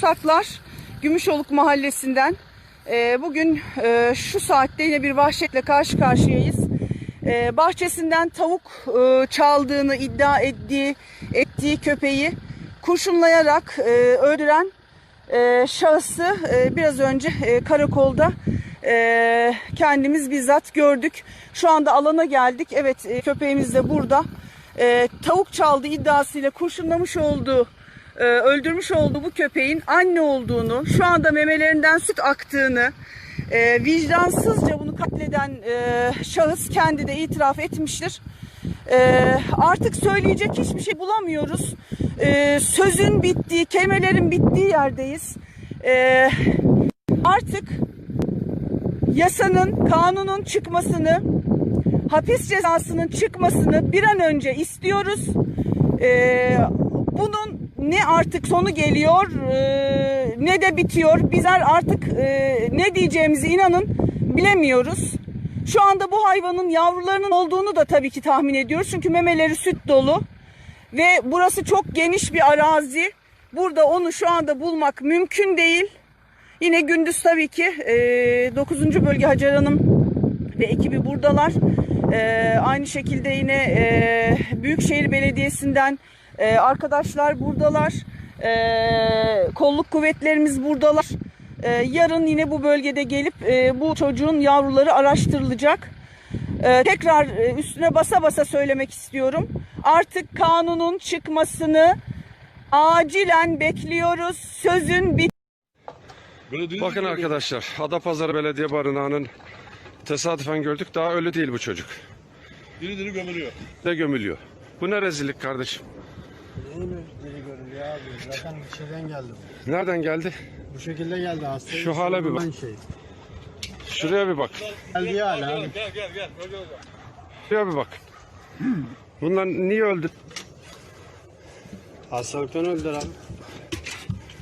Bursaklar Gümüşoluk Mahallesi'nden. Ee, bugün e, şu saatte yine bir vahşetle karşı karşıyayız. Ee, bahçesinden tavuk e, çaldığını iddia ettiği, ettiği köpeği kurşunlayarak e, öldüren şahısı biraz önce karakolda kendimiz bizzat gördük. Şu anda alana geldik. Evet köpeğimiz de burada. Tavuk çaldı iddiasıyla kurşunlamış olduğu, e, öldürmüş olduğu bu köpeğin anne olduğunu, şu anda memelerinden süt aktığını, e, vicdansızca bunu katleden e, şahıs kendi de itiraf etmiştir. Ee, artık söyleyecek hiçbir şey bulamıyoruz. Ee, sözün bittiği, kelimelerin bittiği yerdeyiz. Ee, artık yasanın, kanunun çıkmasını, hapis cezasının çıkmasını bir an önce istiyoruz. Ee, bunun ne artık sonu geliyor e, ne de bitiyor. Bizler artık e, ne diyeceğimizi inanın bilemiyoruz. Şu anda bu hayvanın yavrularının olduğunu da tabii ki tahmin ediyoruz. Çünkü memeleri süt dolu ve burası çok geniş bir arazi. Burada onu şu anda bulmak mümkün değil. Yine gündüz tabii ki e, 9. bölge Hacer Hanım ve ekibi buradalar. E, aynı şekilde yine e, Büyükşehir Belediyesi'nden e, arkadaşlar buradalar. E, kolluk kuvvetlerimiz buradalar. E, yarın yine bu bölgede gelip e, bu çocuğun yavruları araştırılacak. E, tekrar e, üstüne basa basa söylemek istiyorum. Artık kanunun çıkmasını acilen bekliyoruz. Sözün bit Bakın arkadaşlar, Adapazarı Belediye Barınağı'nın tesadüfen gördük. Daha ölü değil bu çocuk. Diri diri gömülüyor. Ne gömülüyor. Bu ne rezillik kardeşim? Neyin deli görülüyor abi? Zaten şeyden geldi bu. Nereden geldi? Bu şekilde geldi hasta. Şu hale bir bak. Şey. Şuraya bir bak. Geldi ya hala abi. Gel gel gel. Şuraya bir bak. Bunlar niye öldü? Hastalıktan öldüler abi.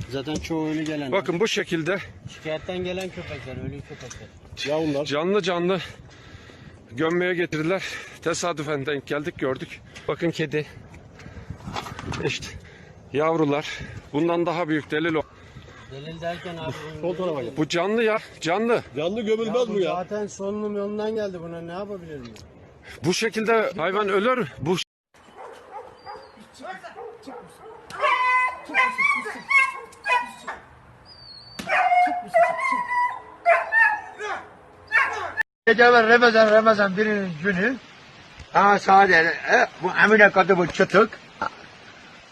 Zaten çoğu ölü gelen. Bakın bu şekilde Şikayetten gelen köpekler, ölü köpekler. Ya bunlar. canlı canlı gömmeye getirdiler. Tesadüfen denk geldik gördük. Bakın kedi. İşte yavrular. Bundan daha büyük delil o. Delil derken abi. Sol tarafa gel. Bu canlı ya canlı. Canlı Ya gömülmez bu bu ya. zaten solunum yolundan geldi buna ne yapabilirim? ya? Bu şekilde hayvan ölür. Bu Gece evvel Ramazan Ramazan birinin günü ha sade e, bu Emine kadı bu çıtık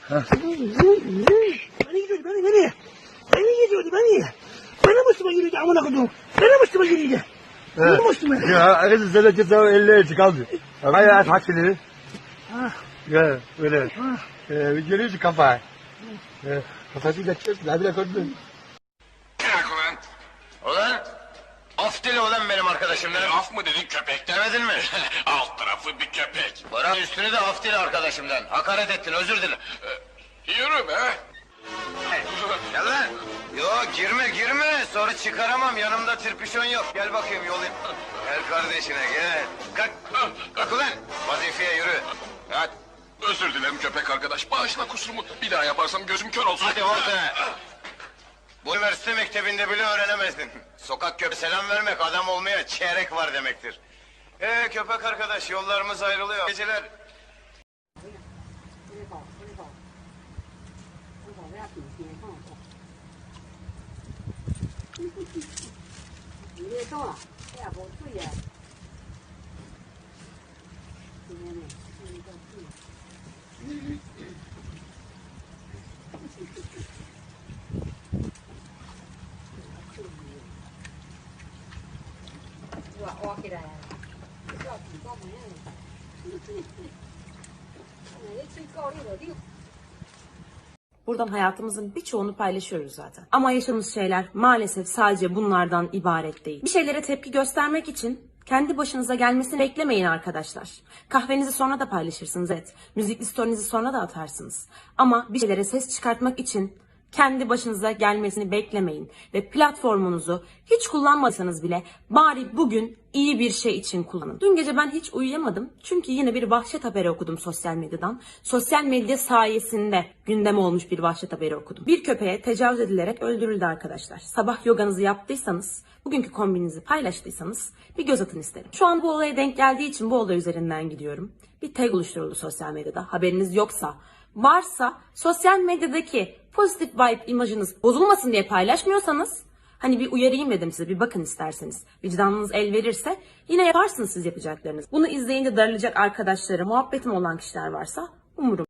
Ha. Beni gidiyordu beni beni Beni gidiyordu beni Bana Müslüman giriyordu amına kodum Bana Müslüman giriyordu Bana Müslüman Ya kız sana kısa elleri çıkaldı Ayağı taşını Ya öyle Ee, Giriyordu kafa Ee, Kafası da çıktı Labine koydum Bırak ulan. Ulan? Af dili ulan benim arkadaşımdan. af mı dedin köpek demedin mi? Alt tarafı bir köpek. Bırak üstünü de af dili arkadaşımdan. Hakaret ettin özür dile. Yürü be. Gel lan. Yok girme girme. Sonra çıkaramam yanımda tirpişon yok. Gel bakayım yolayım. Gel kardeşine gel. Kalk. Kalk ulan. Vazifeye yürü. Hadi. Özür dilerim köpek arkadaş. Bağışla kusurumu. Bir daha yaparsam gözüm kör olsun. Hadi orada. Bu üniversite mektebinde bile öğrenemezdin. Sokak köpeğe selam vermek adam olmaya çeyrek var demektir. Ee köpek arkadaş yollarımız ayrılıyor. Geceler 你咩干啊？你也无水啊？天天的，天天的，嗯，我奥起来，比较成功，呵呵呵，每天最高六。Buradan hayatımızın birçoğunu paylaşıyoruz zaten. Ama yaşadığımız şeyler maalesef sadece bunlardan ibaret değil. Bir şeylere tepki göstermek için kendi başınıza gelmesini beklemeyin arkadaşlar. Kahvenizi sonra da paylaşırsınız evet. Müzikli story'nizi sonra da atarsınız. Ama bir şeylere ses çıkartmak için kendi başınıza gelmesini beklemeyin ve platformunuzu hiç kullanmasanız bile bari bugün iyi bir şey için kullanın. Dün gece ben hiç uyuyamadım çünkü yine bir vahşet haberi okudum sosyal medyadan. Sosyal medya sayesinde gündem olmuş bir vahşet haberi okudum. Bir köpeğe tecavüz edilerek öldürüldü arkadaşlar. Sabah yoganızı yaptıysanız, bugünkü kombinizi paylaştıysanız bir göz atın isterim. Şu an bu olaya denk geldiği için bu olay üzerinden gidiyorum. Bir tag oluşturuldu sosyal medyada. Haberiniz yoksa varsa sosyal medyadaki pozitif vibe imajınız bozulmasın diye paylaşmıyorsanız hani bir uyarayım dedim size bir bakın isterseniz. Vicdanınız el verirse yine yaparsınız siz yapacaklarınız. Bunu izleyince darılacak arkadaşları, muhabbetim olan kişiler varsa umurum